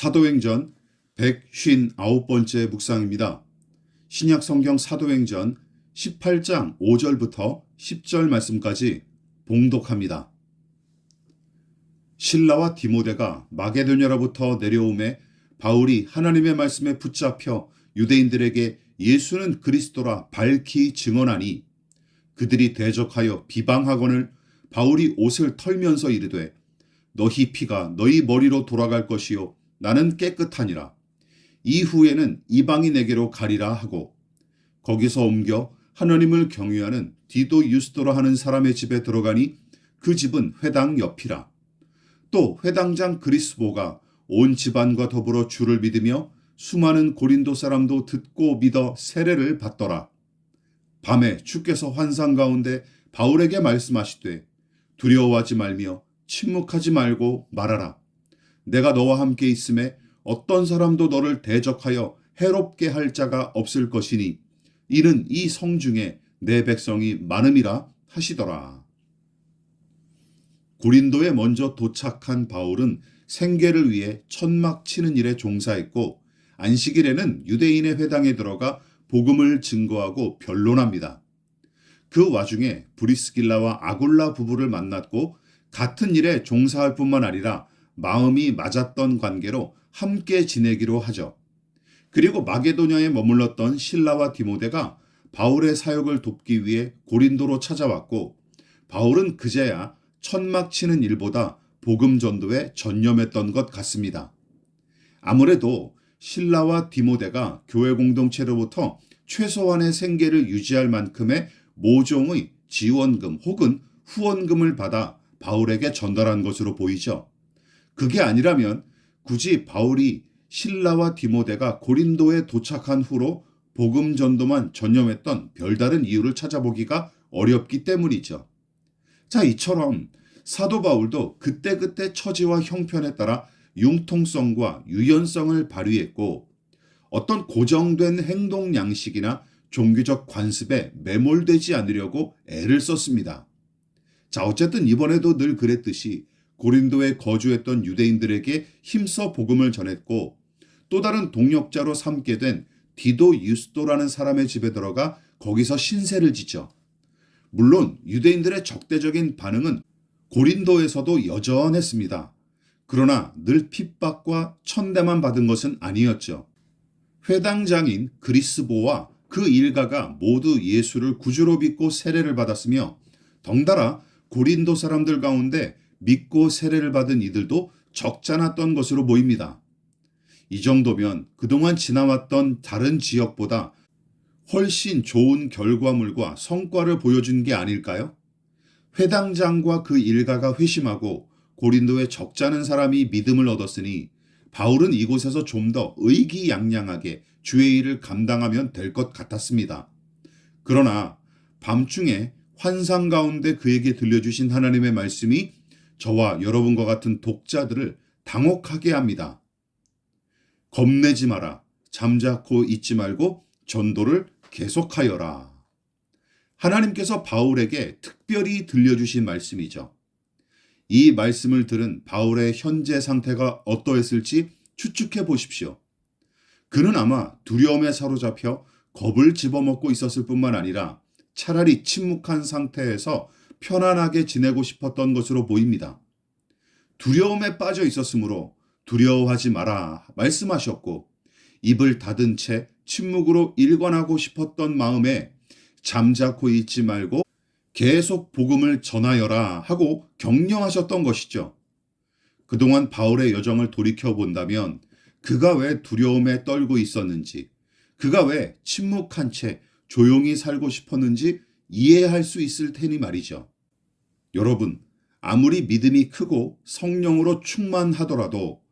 사도행전 159번째 묵상입니다. 신약 성경 사도행전 18장 5절부터 10절 말씀까지 봉독합니다. 신라와 디모데가 마게도냐로부터 내려오매 바울이 하나님의 말씀에 붙잡혀 유대인들에게 예수는 그리스도라 밝히 증언하니 그들이 대적하여 비방하거늘 바울이 옷을 털면서 이르되 너희 피가 너희 머리로 돌아갈 것이요 나는 깨끗하니라 이후에는 이방인에게로 가리라 하고 거기서 옮겨 하나님을 경유하는 디도 유스도라 하는 사람의 집에 들어가니 그 집은 회당 옆이라 또 회당장 그리스보가 온 집안과 더불어 주를 믿으며 수많은 고린도 사람도 듣고 믿어 세례를 받더라. 밤에 주께서 환상 가운데 바울에게 말씀하시되 두려워하지 말며 침묵하지 말고 말하라. 내가 너와 함께 있음에 어떤 사람도 너를 대적하여 해롭게 할 자가 없을 것이니 이는 이 성 중에 내 백성이 많음이라 하시더라. 고린도에 먼저 도착한 바울은 생계를 위해 천막 치는 일에 종사했고 안식일에는 유대인의 회당에 들어가 복음을 증거하고 변론합니다. 그 와중에 브리스길라와 아굴라 부부를 만났고 같은 일에 종사할 뿐만 아니라 마음이 맞았던 관계로 함께 지내기로 하죠. 그리고 마게도냐에 머물렀던 신라와 디모데가 바울의 사역을 돕기 위해 고린도로 찾아왔고 바울은 그제야 천막 치는 일보다 복음 전도에 전념했던 것 같습니다. 아무래도 신라와 디모데가 교회 공동체로부터 최소한의 생계를 유지할 만큼의 모종의 지원금 혹은 후원금을 받아 바울에게 전달한 것으로 보이죠. 그게 아니라면 굳이 바울이 신라와 디모데가 고린도에 도착한 후로 복음 전도만 전념했던 별다른 이유를 찾아보기가 어렵기 때문이죠. 자, 이처럼 사도 바울도 그때그때 처지와 형편에 따라 융통성과 유연성을 발휘했고 어떤 고정된 행동 양식이나 종교적 관습에 매몰되지 않으려고 애를 썼습니다. 자, 어쨌든 이번에도 늘 그랬듯이 고린도에 거주했던 유대인들에게 힘써 복음을 전했고 또 다른 동역자로 삼게 된 디도 유스도라는 사람의 집에 들어가 거기서 신세를 지죠. 물론 유대인들의 적대적인 반응은 고린도에서도 여전했습니다. 그러나 늘 핍박과 천대만 받은 것은 아니었죠. 회당장인 그리스보와 그 일가가 모두 예수를 구주로 믿고 세례를 받았으며 덩달아 고린도 사람들 가운데 믿고 세례를 받은 이들도 적잖았던 것으로 보입니다. 이 정도면 그동안 지나왔던 다른 지역보다 훨씬 좋은 결과물과 성과를 보여준 게 아닐까요? 회당장과 그 일가가 회심하고 고린도에 적잖은 사람이 믿음을 얻었으니 바울은 이곳에서 좀 더 의기양양하게 주의 일을 감당하면 될 것 같았습니다. 그러나 밤중에 환상 가운데 그에게 들려주신 하나님의 말씀이 저와 여러분과 같은 독자들을 당혹하게 합니다. 겁내지 마라. 잠자코 있지 말고 전도를 계속하여라. 하나님께서 바울에게 특별히 들려주신 말씀이죠. 이 말씀을 들은 바울의 현재 상태가 어떠했을지 추측해 보십시오. 그는 아마 두려움에 사로잡혀 겁을 집어먹고 있었을 뿐만 아니라 차라리 침묵한 상태에서 편안하게 지내고 싶었던 것으로 보입니다. 두려움에 빠져 있었으므로 두려워하지 마라 말씀하셨고 입을 닫은 채 침묵으로 일관하고 싶었던 마음에 잠자코 있지 말고 계속 복음을 전하여라 하고 격려하셨던 것이죠. 그동안 바울의 여정을 돌이켜 본다면 그가 왜 두려움에 떨고 있었는지, 그가 왜 침묵한 채 조용히 살고 싶었는지 이해할 수 있을 테니 말이죠. 여러분, 아무리 믿음이 크고 성령으로 충만하더라도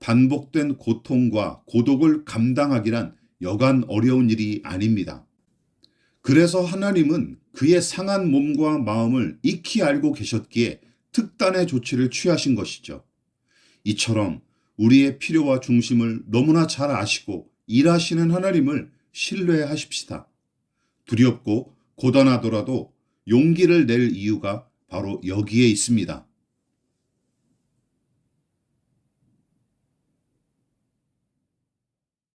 반복된 고통과 고독을 감당하기란 여간 어려운 일이 아닙니다. 그래서 하나님은 그의 상한 몸과 마음을 익히 알고 계셨기에 특단의 조치를 취하신 것이죠. 이처럼 우리의 필요와 중심을 너무나 잘 아시고 일하시는 하나님을 신뢰하십시다. 두렵고 고단하더라도 용기를 낼 이유가 바로 여기에 있습니다.